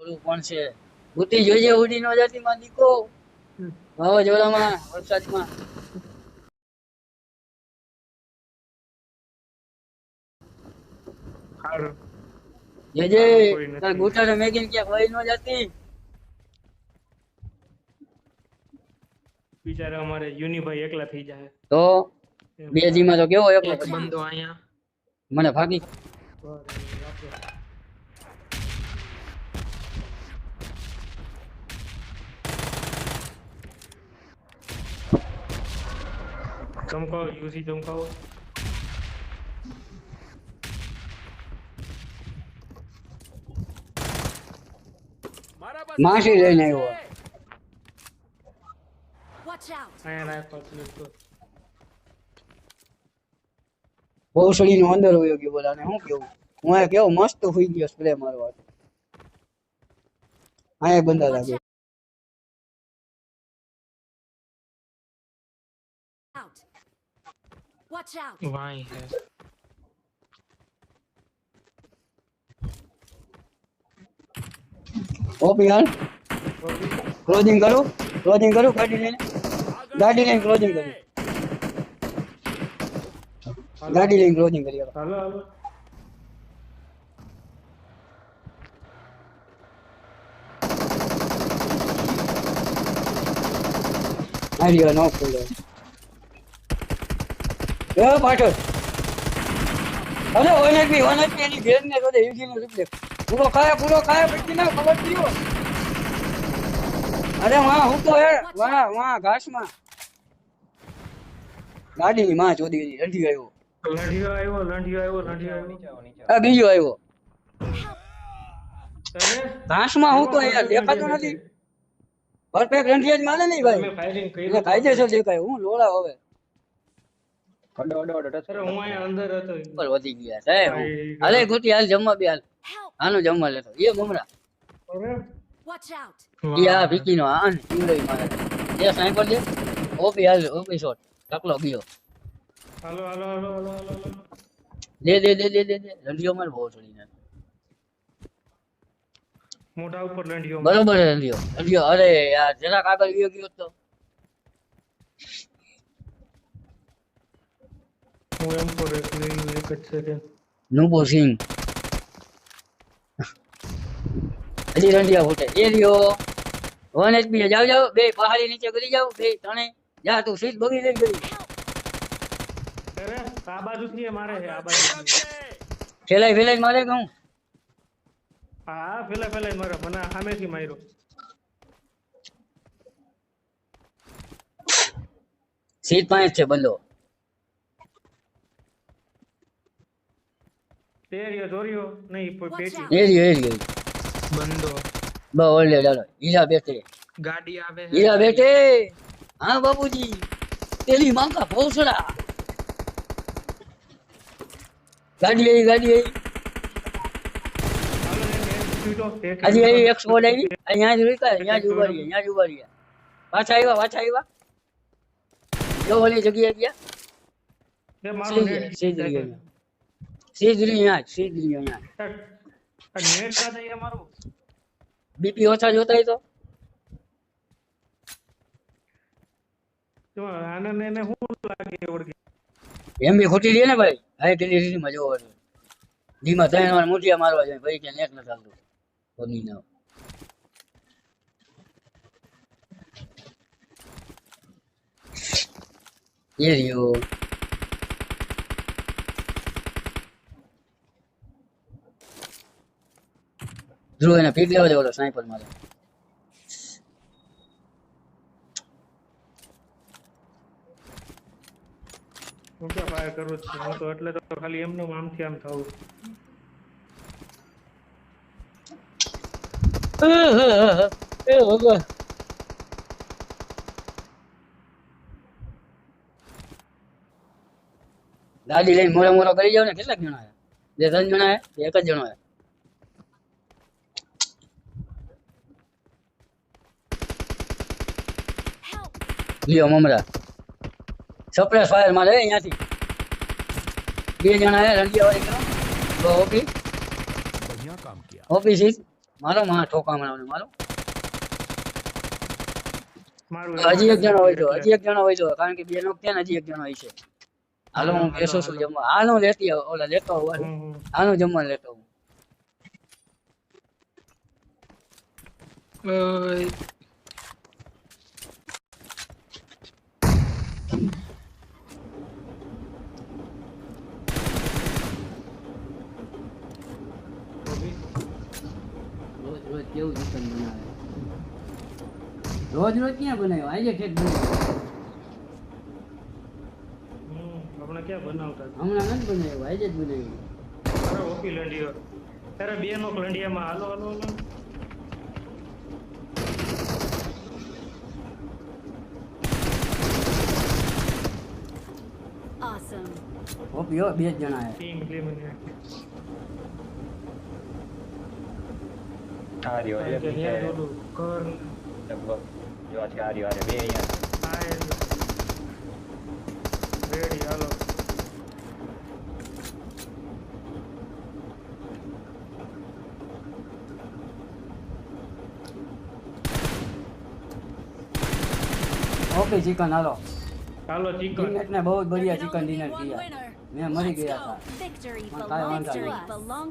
કોણ છે. બુદ્ધિ જોઈએ ઉડી નો જાતિ માં દીકો વાવાઝોડામાં વરસાદમાં. તાર ગુટાને મેગીને ક્યાંક વહી નો જતી. બિચારા અમારે યુનિભાઈ એકલા થઈ જાય તો બેજીમાં તો કેવો એકલો એક બંદો અહીંયા. મને ભાગી. ચમકાવો યુસી ચમકાવો માસી લઈને આવ્યો Watch out! અહીંયા નાખો પ્લીઝ તો ભોસડી નો અંદર હોયો ગયો બોલાને શું કેવું હું આ કેવો મસ્ત હોઈ ગયો સ્પ્રે મારવા અહીંયા બંદા લાગે Out! Watch out! વાય હે ઓપી હાલ ક્લોઝિંગ કરું ક્લોઝિંગ કરું ગાડી લઈને ગાડી લઈને ક્લોઝિંગ કરી ગાડી લઈને ક્લોઝિંગ કરી હવે. હાલો હાલો હારી હવે નો ખુલે એ પાછળ. અરે વન બી વન બી એની બેન ને તો યુજી નો રૂપ પૂરો ખાય પૂરો ખાય પછી ના ખબર પડ્યો અરે વાહ હું તો હે વાહ વાહ ઘાસમાં. ગાડીની માં ચોદી ગઈ રંધી આવ્યો. લંઢિયો આવ્યો લંઢિયો આવ્યો લંઢિયો આવ્યો. આ બીજો આવ્યો. ઘાસમાં હું તો યાર દેખાતો નથી. પરફેક્ટ રંધિયા જ માને નહીં ભાઈ. ફાયરિંગ કર્યું કાયદેસર દેખાય. હું લોળા હવે. અરે હું અહીંયા અંદર હતો ઉપર વધી ગયા સાહેબ હાલે ગોતી હાલ જમવા બે હાલ! આનો જમવા લેતો. એ મમરા અરે. Watch out! એ આ ભીકીનો આ ને મારે. એ સ્નાઈપર દે ઓપી હાલ ઓપી શોટ. ટકલો ગયો. હાલો હાલો હાલો હાલો હાલો હાલો. દે દે દે દે દે દે. રંડિયો માર બહુ છોડીને મોઢા ઉપર લંઢિયો બરોબર અરે યાર જરાક આગળ ગયો ગયો તો. હું એમ પર એક જ સેકન્ડ નુબો સિંહ હજી રંડિયા ફૂટે એ રહ્યો વન એચપી જાવ જાવ બે પહાડી નીચે કરી જાવ બે ત્રણે જા તું સીટ બગી લઈ ગઈ અરે આ બાજુથી એ મારે છે આ બાજુ ફેલાઈ ફેલાઈ મારે કહું હા પેલા પેલા મારે મને સામેથી માર્યો સીટ પાસે જ છે બંદો તે રહ્યો દોર્યો નહીં પ- પેટી એ રહ્યો એ રહ્યો બંદો બસ ઓલે ચાલો હીરા બેઠે ગાડી આવે હે. હીરા બેઠે હા બાબુજી તેલી માંકા ભોસડા ગાડી આવી ગાડી આવી હજી આવી એક સ્કોડ આવી અહીંયા જ રૂકા અહીંયા જ ઉભા રહ્યા અહીંયા જ ઉભા રહ્યા પાછા આવ્યા પાછા આવ્યા જો ઓલી જગ્યાએ ગયા એ મારું સીધરી નેટ સીધરી અહીંયા સીધરી અહીંયા જ, સીધરી અહીંયા આ નેટ કાં જાય મારું બીપી ઓછા જોતા હોય તો તો આનંદ એને શું લાગે ઓળખી એમ બી ખોટી રહી ને ભાઈ હાઈ કેલેરીમાં જોવો છે ધીમા ત્રણ વાર મુઠિયા મારવા જોઈએ ભાઈ કે નેટ નથી ચાલતું કોની ના એ રહ્યો ધ્રુવ એને પીક લેવા દેવો સ્નાઈપર મારે. હું તો ફાયર કરું છું? હું તો એટલે તો ખાલી એમનું આમથી આમ થવું એ ભગવાન. ગાડી લઈને મોડો મોડો કરી જાવ ને કેટલાક જણા બે ત્રણ જણા એક જ જણો લ્યો મમરા. સપ્રેસ ફાયર મારે અહીંયાથી. બે જણા હે રંડિયાવાળી કરો તો. ઓપી ઓપી સી મારો માં ઠોકા મારો. હજી એક જણો હોય તો હજી એક જણો હોય છે કારણ કે બે નો ત્યાં હજી એક જણો હોય છે. હાલો હું બેસો છું જમવા. હાલો લેતી ઓલા લેતો હોય હાલો જમવા લેતો હું રોજ રોજ કેવું ચિકન બનાવે? રોજ રોજ ક્યાં બનાવ્યો? આજે ઠેક બનાવ્યો. હમ, આપણે ક્યાં બનાવતા હમણાં નથી બનાવ્યો આજે જ બનાવ્યું. તારા ઓપી લંડિયો. તારે બે નો લંડિયામાં. હાલો હાલો હાલો. ઓપી બે જ જણા આ રહ્યો ઘર લગભગ જો છે આ રહ્યો આ બે અહીંયા રેડી હાલો ઓકે ચિકન હાલો ચાલો ચિકન ટીમમેટ ને બહુ જ બઢિયા ચિકન ડિનર કિયા. મેં મરી ગયા. હતા Victory Man,